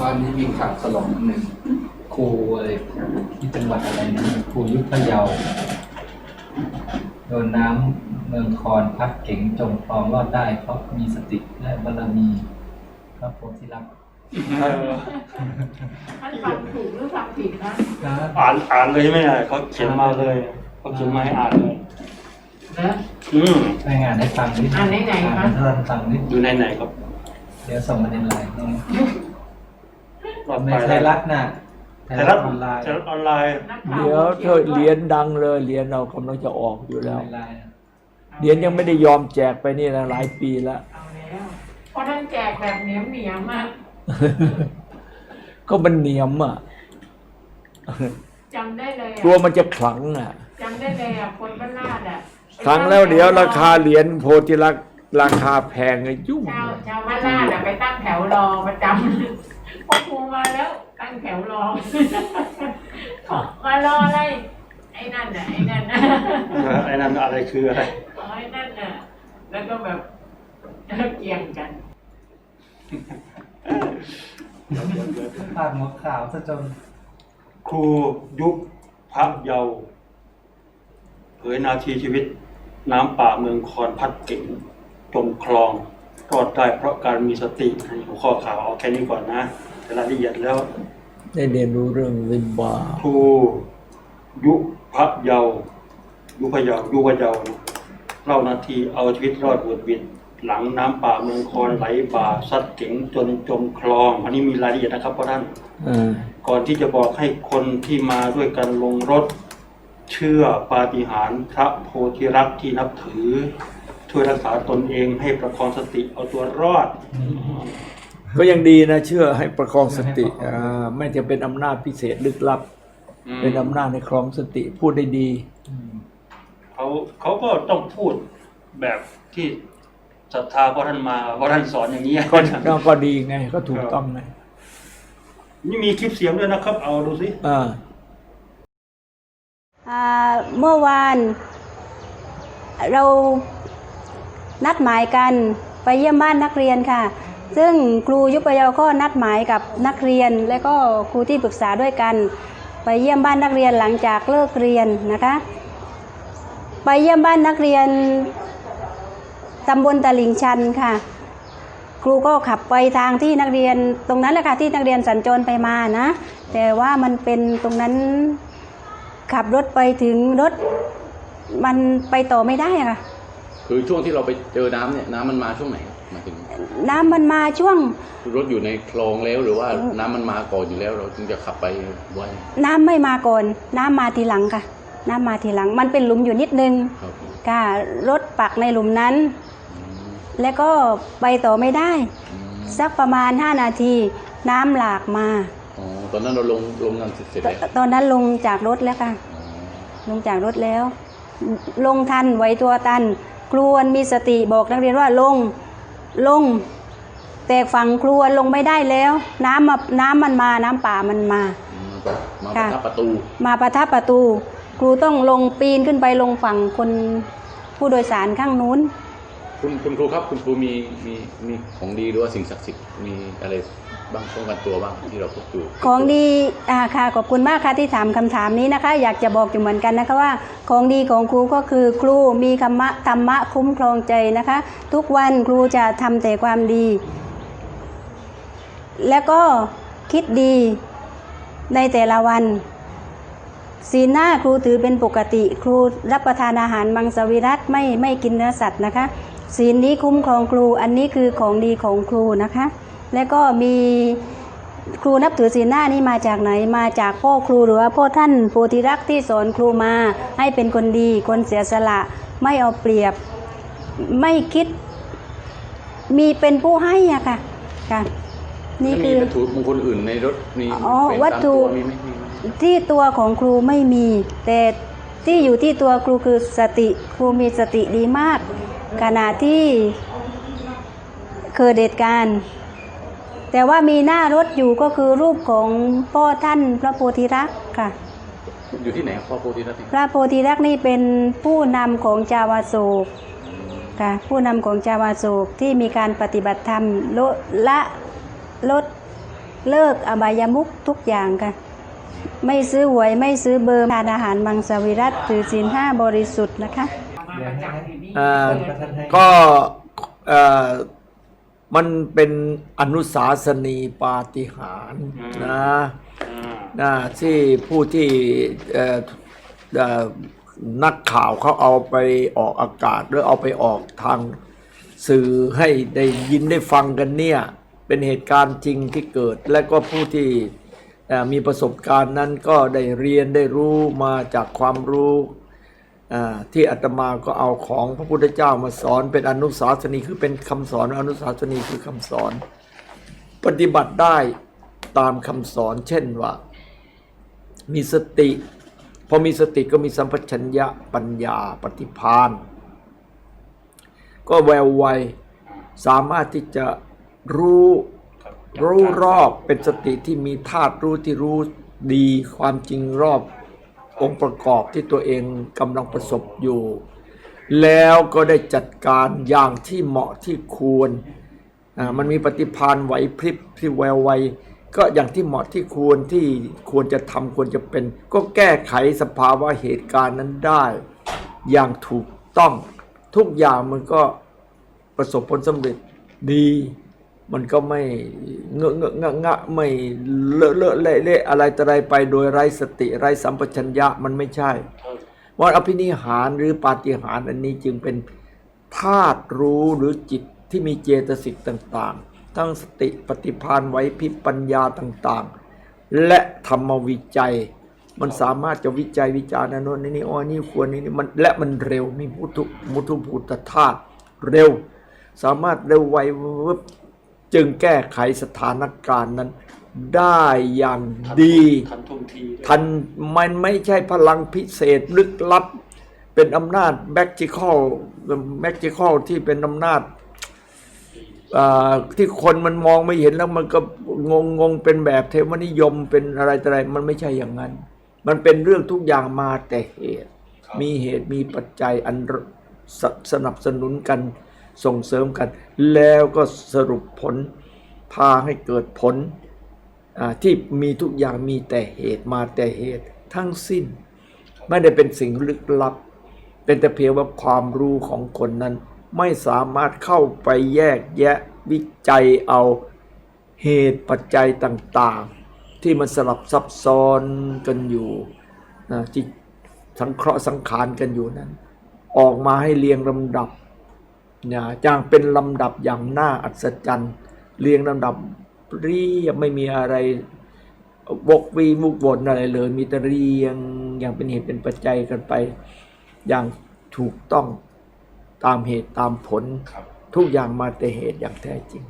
วันนี้มีข่าวสลดหนึ่งครูอะไรที่จังหวัดอะไรนะครูอยุทธเยาโดนน้ำเมืองคอนพัดเก๋งจมคลองรอดได้ เพราะมีสติและบารมีพระโพธิลักษณ์เออท่านฟังถูกหรือฟังผิดนะนะอ่านอ่านเลยใช่ไหมอะเขาเขียนมาเลยเขาเขียนมาให้อ่านเลยนะอืมรายงานให้ฟังนิดอ่านไหนๆคะอ่านให้ท่านฟังนิดอยู่ในไหนครับ เดี๋ยวส่งมาในไลน์ ให้รอดในไปไทยรัฐน่ะไทยรัฐออนไลน์ไทยรัฐออนไลน์นักข่าเดี๋ยวเธอเหรียญดังเลยเหรียญเรากำลังจะออกอยู่แล้วในไลน์น่ะเหรียญยังไม่ได้ยอมแจกไปนี่นะหลายปีแล้ว เอาแล้วเพราะท่านแจกแบบเหนียมเหนียมๆอะก็มันเหนียมอะจำได้เลยกลัวอะมันจะขลังอะจำได้เลยอะคนบ้านลาดอะขลังแล้วเดี๋ยวราคาเหรียญโพธิลักษณ์ราคาแพงเลยยุ่งชาวชาวบ้านลาดอะไปตั้งแถวรอประจำ พอครูมาแล้วตั้งแถวรอมารออะไร ไอ้นั่นน่ะไอ้นั่นน่ะเออไอ้นั่นอะไรคืออะไรอ๋อไอ้นั่นน่ะแล้วก็แบบเกี่ยงกันพาดหัวข่าวซะจน ครูยุคพระเยาว์เผยนาทีชีวิต น้ำป่าเมืองคอนพัดเก่งจมคลอง รอดได้เพราะการมีสติอันนี้หัวข้อข่าวเอาแค่นี้ก่อนนะแต่รายละเอียดแล้ว ได้เรียนรู้เรื่องริมบาครูยุพระเยาว์ยุพระเยาว์ยุพระเยาว์นะเล่านาทีเอาชีวิตรอดบวดบิดหลังน้ำป่าเมืองคอนไหลบ่าซัดเก๋งจนจมคลอง อันนี้มีรายละเอียดนะครับพ่อท่านเออก่อนที่จะบอกให้คนที่มาด้วยกันลงรถ เชื่อปาฏิหาริย์พระโพธิรักษ์ที่นับถือ ช่วยรักษาตนเองให้ประคองสติเอาตัวรอด ก็ยังดีนะ เชื่อให้ประคองสติอ่าไม่จะเป็นอำนาจพิเศษลึกลับเป็นอำนาจในครองสติพูดได้ดี เขาเขาก็ต้องพูดแบบที่ศรัทธาเพราะท่านมาเพราะท่านสอนอย่างนี้ก็ก็ก็ดีไงก็ถูกต้องไงนี่มีคลิปเสียงด้วยนะครับ เอาดูสิ อ่า อ่าเมื่อวานเรา นัดหมายกันไปเยี่ยมบ้านนักเรียนค่ะ ซึ่งครูยุปยาก็นัดหมายกับนักเรียน และก็ครูที่ปรึกษาด้วยกัน ไปเยี่ยมบ้านนักเรียนหลังจากเลิกเรียนนะคะ ไปเยี่ยมบ้านนักเรียนตำบลตลิ่งชันค่ะ ครูก็ขับไปทางที่นักเรียนตรงนั้นแหละค่ะที่นักเรียนสัญจรไปมานะ แต่ว่ามันเป็นตรงนั้นขับรถไปถึงรถมันไปต่อไม่ได้ค่ะ คือช่วงที่เราไปเจอน้ำเนี่ยน้ำมันมาช่วงไหนครับหมายถึงน้ำมันมาช่วง รถอยู่ในคลองแล้วหรือว่าน้ำมันมาก่อนอยู่แล้ว เราจึงจะขับไปไวน้ำไม่มาก่อน น้ำมาทีหลังค่ะ น้ำมาทีหลัง มันเป็นหลุมอยู่นิดนึงครับค่ะรถปักในหลุมนั้น อืมแล้วก็ไปต่อไม่ได้ อืมสักประมาณ 5 นาที น้ำหลากมาอ๋อตอนนั้นเราลงลงกันเสร็จเสร็จตแล้วตอนนั้นลงจากรถแล้วค่ะ อ๋อลงจากรถแล้ว ลงทันไหวตัวตัน ครวนมีสติบอกนักเรียนว่าลงลง แต่ฝั่งครวนลงไม่ได้แล้ว น้ำมาน้ำมันมาน้ำป่ามันมาอืมก็มาปค่ะระทับประตู มาประทับประตู ครูต้องลงปีนขึ้นไปลงฝั่งคนผู้โดยสารข้างนู้น คุณคุณครูครับคุณครูมีมีมีของดีหรือว่าสิ่งศักดิ์สิทธิ์มีอะไร บ้างป้องกันตัวบ้างที่เราพกอยู่ของดีอ่าค่ะขอบคุณมากค่ะที่ถามคำถามนี้นะคะ อยากจะบอกอยู่เหมือนกันนะคะว่า ของดีของครูก็คือครูมีธรรมะธรรมะคุ้มครองใจนะคะ ทุกวันครูจะทำแต่ความดี แล้วก็คิดดีในแต่ละวันสีหน้าครูถือเป็นปกติ ครูรับประทานอาหารมังสวิรัตไม่ไม่กินเนื้อสัตว์นะคะศีลนี้คุ้มครองครูอันนี้คือของดีของครูนะคะ และก็มีครูนับถือศีลหน้านี้มาจากไหนมาจากพ่อครูหรือว่าพ่อท่านโพธิรักษ์ที่สอนครูมาให้เป็นคนดี คนเสียสละ ไม่เอาเปรียบ ไม่คิด มีเป็นผู้ให้อะค่ะค่ะนี่แล้วมีคือวัตถุมงคลอื่นในรถมีอ๋อเป็นวัตถุตามตัมีไหมมีไหมที่ตัวของครูไม่มี แต่ที่อยู่ที่ตัวครูคือสติครูมีสติดีมาก ขณะที่เกิดเหตุการณ์ แต่ว่ามีหน้ารถอยู่ก็คือรูปของพ่อท่านพระโพธิรักษ์ค่ะ อยู่ที่ไหนครับพ่อโพธิรัตน์เนี่ยพระโพธิรักษ์นี่เป็นผู้นำของจาวาโศกค่ะผู้นำของจาวาโศกที่มีการปฏิบัติธรรมลดละลดเลิกอบายมุขทุกอย่างค่ะ ไม่ซื้อหวยไม่ซื้อเบอร์ทานอาหารมังสวิรัตถือศีลห้าบริสุทธิ์นะคะมาประจำอยู่นี่อ่าเปิดท่านให้ก็เอ่อ มันเป็นอนุสาสนีปาฏิหาริย์นะอ่านะที่ผู้ที่เอ่อเอ่อนักข่าวเขาเอาไปออกอากาศ หรือเอาไปออกทางสื่อให้ได้ยินได้ฟังกันเนี่ย เป็นเหตุการณ์จริงที่เกิด และก็ผู้ที่เอ่อมีประสบการณ์นั้นก็ได้เรียนได้รู้มาจากความรู้อ่า ที่อาตมาก็เอาของพระพุทธเจ้ามาสอนเป็นอนุสาสนีคือเป็นคำสอนอนุสาสนีคือคำสอน ปฏิบัติได้ตามคำสอน เช่นว่า มีสติพอมีสติก็มีสัมปชัญญะปัญญาปฏิภาณก็แววไวสามารถที่จะรู้ครับรู้รอบเป็นสติที่มีธาตุรู้ที่รู้ดีความจริงรอบ องค์ประกอบที่ตัวเองกำลังประสบอยู่ แล้วก็ได้จัดการอย่างที่เหมาะที่ควรมันมีปฏิภาณไหวพริบที่แววไวก็อย่างที่เหมาะที่ควรที่ควรจะทำควรจะเป็น ก็แก้ไขสภาวะเหตุการณ์นั้นได้ อย่างถูกต้องทุกอย่างมันก็ประสบผลสำเร็จดี มันก็ไม่เงอะเงอะงะงะไม่เลอะเลอะเละเละอะไรต่ออะไรไปโดยไร้สติไร้สัมปชัญญะมันไม่ใช่ว่าอภินิหารหรือปาฏิหารอันนี้จึงเป็นธาตุรู้หรือจิตที่มีเจตสิกต่างๆ ทั้งสติปฏิภาณไว้พิปัญญาต่างๆ และธรรมวิจัย มันสามารถจะวิจัยวิจารณ์นนนนี่อ๋อนี่ควรนี่นี่มันและมันเร็วมีมุทุมุทุภูตธาตุเร็ว สามารถเร็วไววึบ จึงแก้ไขสถานการณ์นั้นได้อย่างดี ทันท่วงทีด้วยทันมันไม่ใช่พลังพิเศษลึกลับ เป็นอำนาจแบ c จิคอลแบ c จิคอลที่เป็นอำนาจอ่าที่คนมันมองไม่เห็นแล้วมันก็งงงงเป็นแบบเทวนิยมเป็นอะไรต่ออะไรมันไม่ใช่อย่างนั้น มันเป็นเรื่องทุกอย่างมาแต่เหตุครับมีเหตุมีปัจจัยอันสสนับสนุนกัน ส่งเสริมกัน แล้วก็สรุปผลพาให้เกิดผลที่มีทุกอย่างมีแต่เหตุมาแต่เหตุทั้งสิ้น ไม่ได้เป็นสิ่งลึกลับ เป็นแต่เพียงว่าความรู้ของคนนั้น ไม่สามารถเข้าไปแยกแยะวิจัยเอาเหตุปัจจัยต่างๆ ที่มันสลับซับซ้อนกันอยู่นะที่สังเคราะห์สังขารกันอยู่นั้น ออกมาให้เรียงลำดับ นะจางเป็นลำดับอย่างน่าอัศจรรย์ เรียงลำดับเรียบไม่มีอะไรวกวีมุกวนอะไรเลย มีแต่เรียงอย่างเป็นเหตุเป็นปัจจัยกันไป อย่างถูกต้องตามเหตุตามผลครับทุกอย่างมาแต่เหตุอย่างแท้จริง